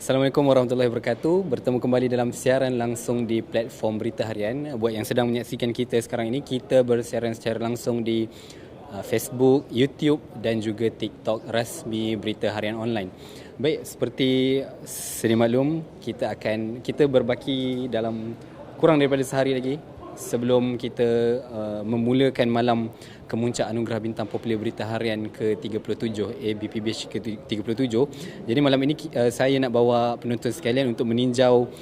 Assalamualaikum warahmatullahi wabarakatuh. Bertemu kembali dalam siaran langsung di platform Berita Harian. Buat yang sedang menyaksikan kita sekarang ini, kita bersiaran secara langsung di uh, Facebook, YouTube dan juga TikTok rasmi Berita Harian Online. Baik, seperti sedia maklum, kita akan kita berbaki dalam kurang daripada sehari lagi sebelum kita uh, memulakan malam kemuncak anugerah bintang popular berita harian ke-37 ABPBH ke-37. Jadi malam ini uh, saya nak bawa penonton sekalian untuk meninjau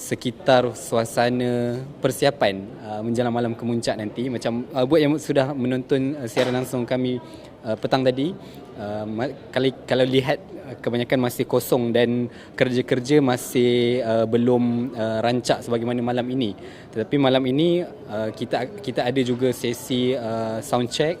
sekitar suasana persiapan uh, menjelang malam kemuncak nanti macam uh, buat yang sudah menonton uh, siaran langsung kami uh, petang tadi uh, kalau kalau lihat kebanyakan masih kosong dan kerja-kerja masih uh, belum uh, rancak sebagaimana malam ini. Tetapi malam ini uh, kita kita ada juga sesi uh, sound check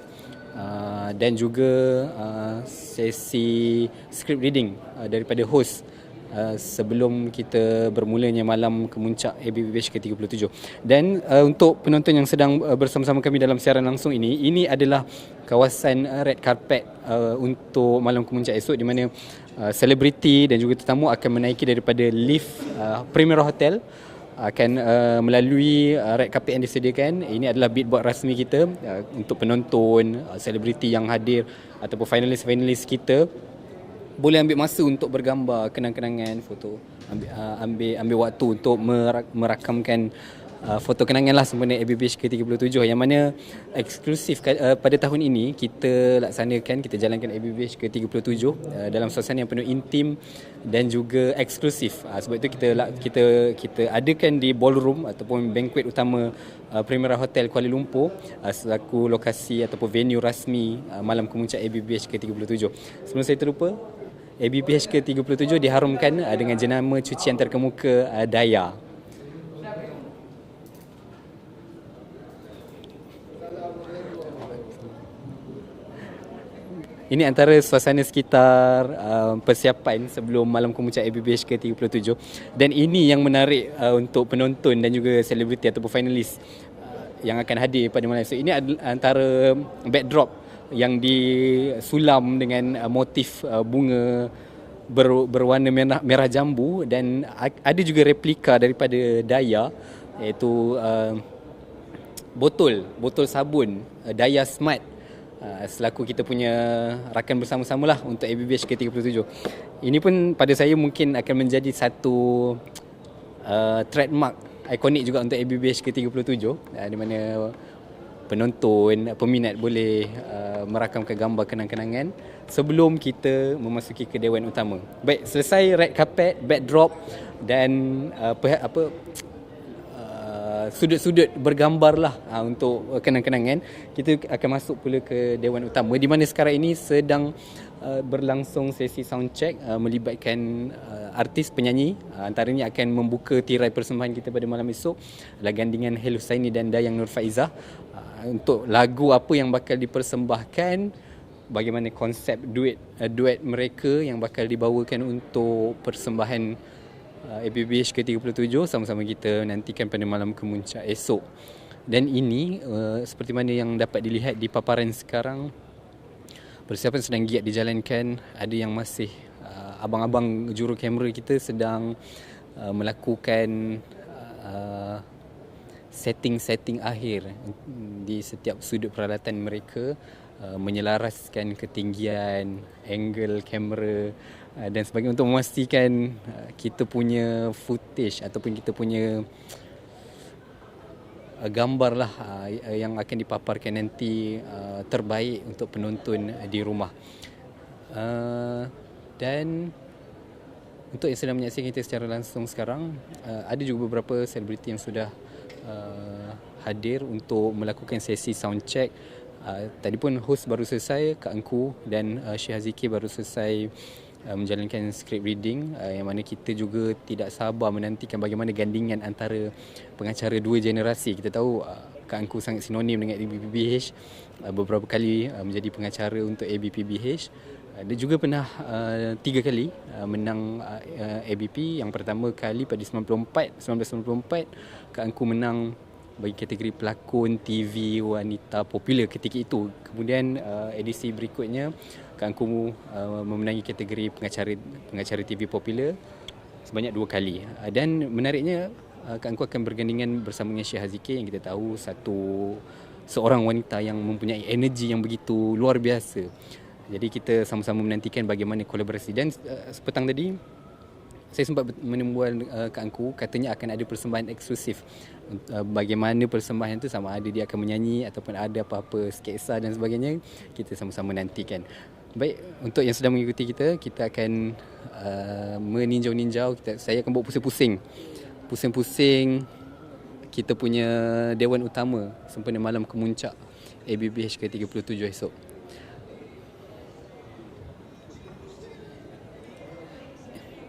uh, dan juga uh, sesi script reading uh, daripada host Uh, sebelum kita bermulanya malam kemuncak ABBH ke-37. Dan uh, untuk penonton yang sedang uh, bersama-sama kami dalam siaran langsung ini, ini adalah kawasan uh, red carpet uh, untuk malam kemuncak esok di mana selebriti uh, dan juga tetamu akan menaiki daripada lift uh, Primera Hotel akan uh, melalui uh, red carpet yang disediakan. Ini adalah beatbox rasmi kita uh, untuk penonton, selebriti uh, yang hadir ataupun finalis-finalis kita boleh ambil masa untuk bergambar kenang-kenangan foto ambil uh, ambil ambil waktu untuk merakamkan uh, foto kenangan lah sebenarnya ABBH ke-37 yang mana eksklusif uh, pada tahun ini kita laksanakan kita jalankan ABBH ke-37 uh, dalam suasana yang penuh intim dan juga eksklusif. Uh, sebab itu kita kita kita adakan di ballroom ataupun banquet utama uh, Primera Hotel Kuala Lumpur uh, selaku lokasi ataupun venue rasmi uh, malam kemuncak ABBH ke-37 sebelum saya terlupa ABPH ke-37 diharumkan uh, dengan jenama cucian terkemuka uh, Daya. Ini antara suasana sekitar uh, persiapan sebelum malam kemuncak ABBH ke-37 dan ini yang menarik uh, untuk penonton dan juga selebriti ataupun finalis uh, yang akan hadir pada malam esok. Ini antara backdrop yang disulam dengan uh, motif uh, bunga ber, berwarna merah, merah jambu dan ada juga replika daripada Daya iaitu uh, botol botol sabun Daya Smart. Selaku kita punya rakan bersama-sama lah untuk ABBH ke-37 ini pun pada saya mungkin akan menjadi satu uh, trademark ikonik juga untuk ABBH ke-37 uh, di mana penonton, peminat boleh uh, merakamkan gambar kenang-kenangan sebelum kita memasuki ke dewan utama. Baik, selesai red carpet, backdrop dan uh, apa apa uh, sudut-sudut bergambarlah uh, untuk kenang-kenangan. Kita akan masuk pula ke dewan utama di mana sekarang ini sedang uh, berlangsung sesi sound check uh, melibatkan uh, artis penyanyi uh, antaranya akan membuka tirai persembahan kita pada malam esok adalah gandingan Hel Husaini dan Dayang Nur Faizah untuk lagu apa yang bakal dipersembahkan bagaimana konsep duet uh, duet mereka yang bakal dibawakan untuk persembahan uh, ABBH ke-37 sama-sama kita nantikan pada malam kemuncak esok. Dan ini uh, seperti mana yang dapat dilihat di paparan sekarang persiapan sedang giat dijalankan. Ada yang masih uh, abang-abang juru kamera kita sedang uh, melakukan uh, setting-setting akhir di setiap sudut peralatan mereka uh, menyelaraskan ketinggian, angle kamera uh, dan sebagainya untuk memastikan uh, kita punya footage ataupun kita punya gambar lah yang akan dipaparkan nanti terbaik untuk penonton di rumah. Dan untuk yang sedang menyaksikan kita secara langsung sekarang, ada juga beberapa selebriti yang sudah uh, hadir untuk melakukan sesi sound check. Uh, tadi pun host baru selesai Kak Engku dan uh, Syih Haziki baru selesai uh, menjalankan script reading uh, yang mana kita juga tidak sabar menantikan bagaimana gandingan antara pengacara dua generasi. Kita tahu uh, Kak Engku sangat sinonim dengan ABPBH uh, beberapa kali uh, menjadi pengacara untuk ABPBH. Uh, dia juga pernah uh, tiga kali uh, menang uh, ABP. Yang pertama kali pada 94, 1994 Kak Angku menang bagi kategori pelakon TV wanita popular ketika itu. Kemudian uh, edisi berikutnya Kak Angku uh, memenangi kategori pengacara pengacara TV popular sebanyak dua kali. Uh, dan menariknya uh, Kak Angku akan bergandingan bersama dengan Syekh Hazikir yang kita tahu satu seorang wanita yang mempunyai energi yang begitu luar biasa. Jadi kita sama-sama menantikan bagaimana kolaborasi. Dan uh, sepetang tadi saya sempat menemukan uh, Kak Angku katanya akan ada persembahan eksklusif. Uh, bagaimana persembahan itu sama ada dia akan menyanyi ataupun ada apa-apa sketsa dan sebagainya kita sama-sama nantikan. Baik untuk yang sedang mengikuti kita kita akan uh, meninjau-ninjau. Kita saya akan bawa pusing-pusing. Pusing-pusing kita punya dewan utama sempena malam kemuncak ABBH ke-37 esok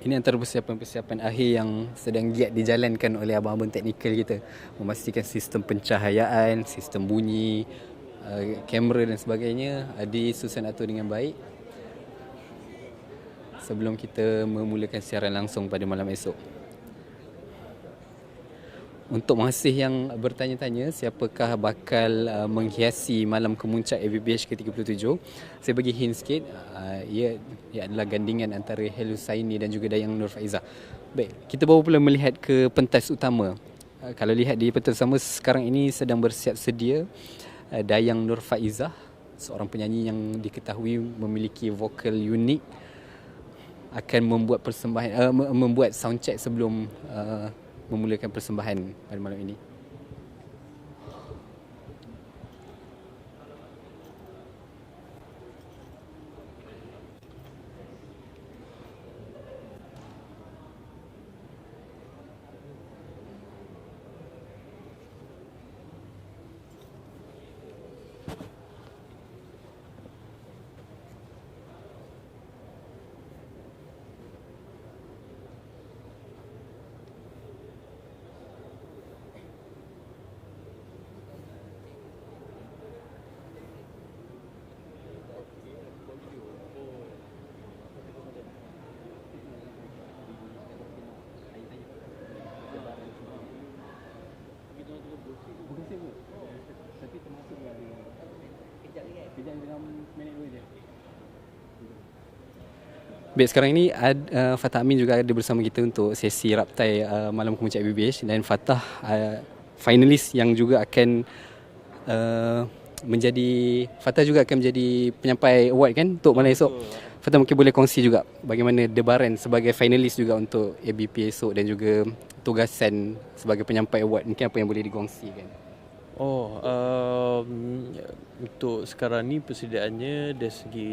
Ini antara persiapan-persiapan akhir yang sedang giat dijalankan oleh abang-abang teknikal kita. Memastikan sistem pencahayaan, sistem bunyi, uh, kamera dan sebagainya disusun atur dengan baik. Sebelum kita memulakan siaran langsung pada malam esok. Untuk masih yang bertanya-tanya siapakah bakal uh, menghiasi malam kemuncak ABBH ke-37 Saya bagi hint sikit uh, ia, ia adalah gandingan antara Helu Saini dan juga Dayang Nur Faizah Baik, kita baru pula melihat ke pentas utama. Uh, Kalau lihat di pentas utama sekarang ini sedang bersiap sedia uh, Dayang Nur Faizah Seorang penyanyi yang diketahui memiliki vokal unik akan membuat persembahan uh, membuat sound check sebelum uh, memulakan persembahan pada malam ini. Baik, sekarang ini uh, Fatah Amin juga ada bersama kita untuk sesi raptai uh, Malam Kemuncak BBH dan Fatah uh, finalis yang juga akan uh, menjadi Fatah juga akan menjadi penyampai award kan untuk malam esok. Fatah mungkin boleh kongsi juga bagaimana debaran sebagai finalis juga untuk ABP esok dan juga tugasan sebagai penyampai award mungkin apa yang boleh dikongsikan. Oh, um, untuk sekarang ni persediaannya dari segi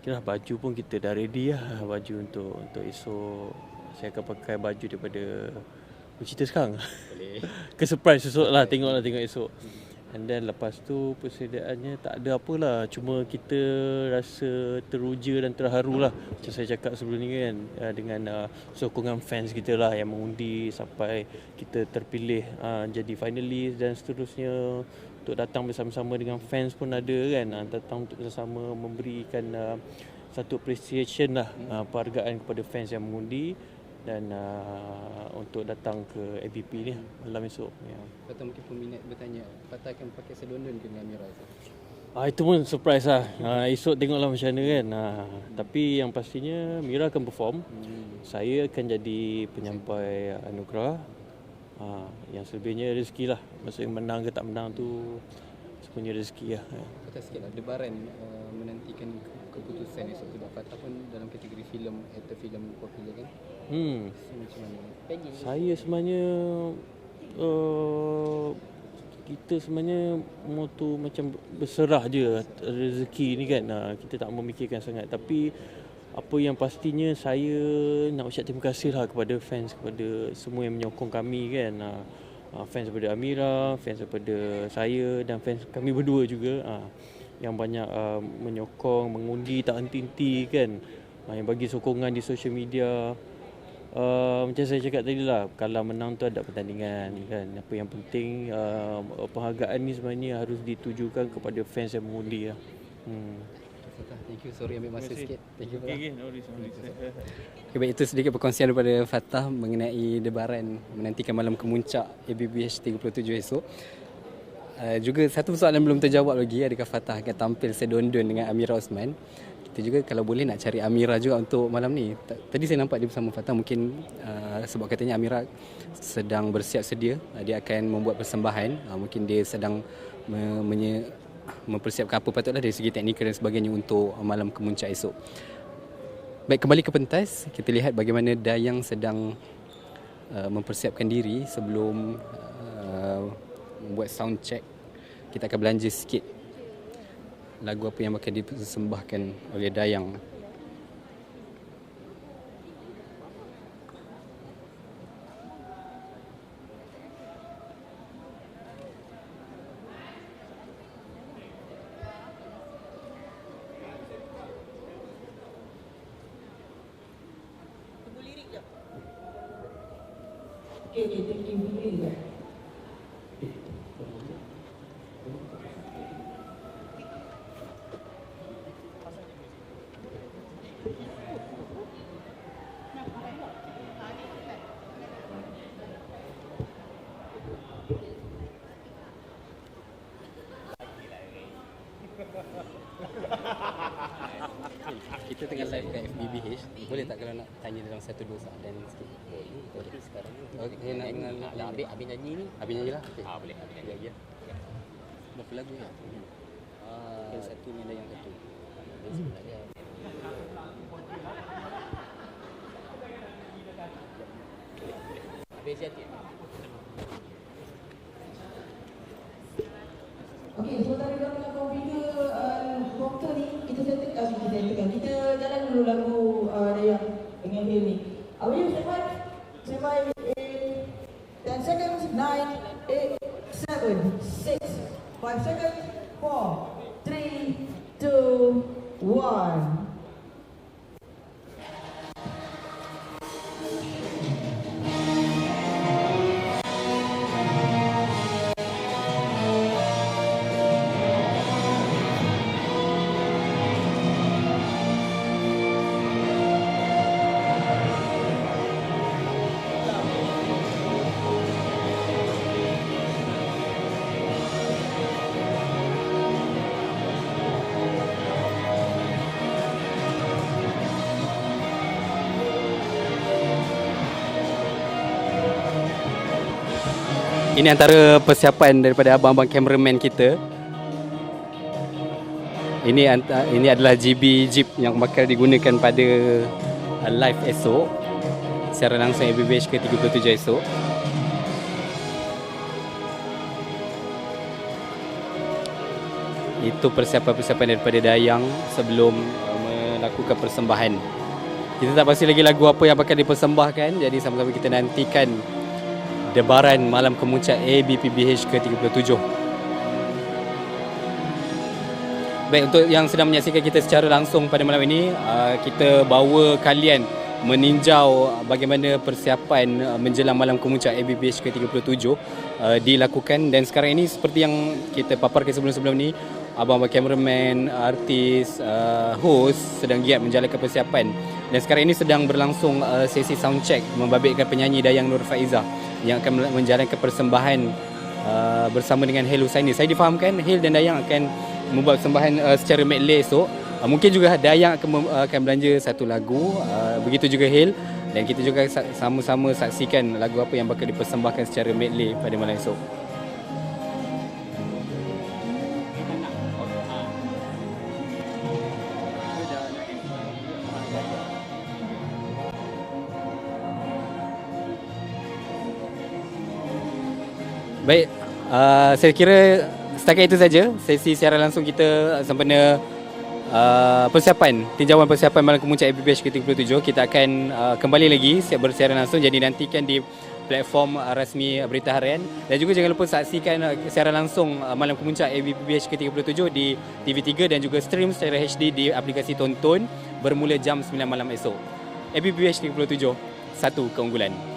Kira baju pun kita dah ready lah baju untuk untuk esok. Saya akan pakai baju daripada cerita sekarang. Boleh. Ke surprise esok lah tengoklah tengok esok. And then lepas tu persediaannya tak ada apalah Cuma kita rasa teruja dan terharu lah Macam saya cakap sebelum ni kan uh, Dengan uh, sokongan fans kita lah yang mengundi Sampai kita terpilih uh, jadi finalis dan seterusnya Untuk datang bersama-sama dengan fans pun ada kan uh, Datang untuk bersama memberikan uh, satu appreciation lah uh, Penghargaan kepada fans yang mengundi dan uh, untuk datang ke ABP ni malam esok. Ya. Kata mungkin peminat bertanya, Fatah akan pakai sedondon ke dengan Mira tu? Ah, itu pun surprise lah. Ah, esok tengoklah macam mana kan. Ah, hmm. Tapi yang pastinya Mira akan perform. Hmm. Saya akan jadi penyampai anugerah. Ah, yang selebihnya rezeki lah. Maksudnya menang ke tak menang tu sebenarnya rezeki lah. Kata sikit lah, debaran uh, menantikan keputusan esok sebab Fatah pun dalam kategori filem atau filem popular kan. Hmm. Saya sebenarnya uh, kita sebenarnya moto macam berserah je rezeki ni kan. Uh, kita tak memikirkan sangat tapi apa yang pastinya saya nak ucap terima kasih lah kepada fans kepada semua yang menyokong kami kan. Uh, uh, fans daripada Amira, fans daripada saya dan fans kami berdua juga. Uh, yang banyak menyokong, mengundi tak henti-henti kan. Yang bagi sokongan di social media. Uh, macam saya cakap tadi lah, kalau menang tu ada pertandingan kan. Apa yang penting uh, penghargaan ni sebenarnya harus ditujukan kepada fans yang mengundi lah. Hmm. Thank you. Sorry ambil masa sikit. Thank you. Okay, no worries, no Okay, baik itu sedikit perkongsian daripada Fatah mengenai debaran menantikan malam kemuncak ABBH 37 esok. Uh, juga satu soalan belum terjawab lagi adakah Fatah akan tampil sedondon dengan Amira Osman kita juga kalau boleh nak cari Amira juga untuk malam ni. Tadi saya nampak dia bersama Fatah mungkin uh, sebab katanya Amira sedang bersiap sedia. Uh, dia akan membuat persembahan. Uh, mungkin dia sedang me- menye- mempersiapkan apa patutlah dari segi teknikal dan sebagainya untuk malam kemuncak esok. Baik, kembali ke pentas. Kita lihat bagaimana Dayang sedang uh, mempersiapkan diri sebelum uh, membuat sound check. Kita akan belanja sikit lagu apa yang akan dipersembahkan oleh Dayang Okay, okay, thank you. Tunggu lirik je. kita tengah live kat FBBH boleh tak kalau nak tanya dalam satu dua soalan sikit. Tapi sekarang ni. Okey, okay, nak nak nak nak ambil ambil nyanyi ni? Habis nyanyi lah okay. Ah, boleh, habis nyanyi. ya, ya. berapa lagu ya? Ah, yang satu ni ada yang satu. Dia sebenarnya Habis jadi Okey, sementara kita tengah komputer uh, komputer Ini antara persiapan daripada abang-abang cameraman kita. Ini ini adalah GB Jeep yang bakal digunakan pada uh, live esok. Secara langsung ABBH ke-37 esok. Itu persiapan-persiapan daripada Dayang sebelum uh, melakukan persembahan. Kita tak pasti lagi lagu apa yang bakal dipersembahkan jadi sama-sama kita nantikan debaran malam kemuncak ABPBH ke-37. Baik untuk yang sedang menyaksikan kita secara langsung pada malam ini, uh, kita bawa kalian meninjau bagaimana persiapan uh, menjelang malam kemuncak ABPBH ke-37 uh, dilakukan. Dan sekarang ini seperti yang kita paparkan sebelum-sebelum ni abang-abang cameraman, artis, host sedang giat menjalankan persiapan. Dan sekarang ini sedang berlangsung sesi sound check membabitkan penyanyi Dayang Nur Faizah yang akan menjalankan persembahan uh, bersama dengan Hel Husaini. Saya difahamkan Hel dan Dayang akan membuat persembahan uh, secara medley esok. Uh, mungkin juga Dayang akan uh, akan belanja satu lagu, uh, begitu juga Hel dan kita juga sa- sama-sama saksikan lagu apa yang bakal dipersembahkan secara medley pada malam esok. Baik, uh, saya kira setakat itu saja sesi siaran langsung kita sempena uh, persiapan, tinjauan persiapan malam kemuncak ABBH ke-37. Kita akan uh, kembali lagi siap bersiaran langsung jadi nantikan di platform uh, rasmi Berita Harian dan juga jangan lupa saksikan uh, siaran langsung uh, malam kemuncak ABBH ke-37 di TV3 dan juga stream secara HD di aplikasi Tonton bermula jam 9 malam esok. ABBH ke-37, satu keunggulan.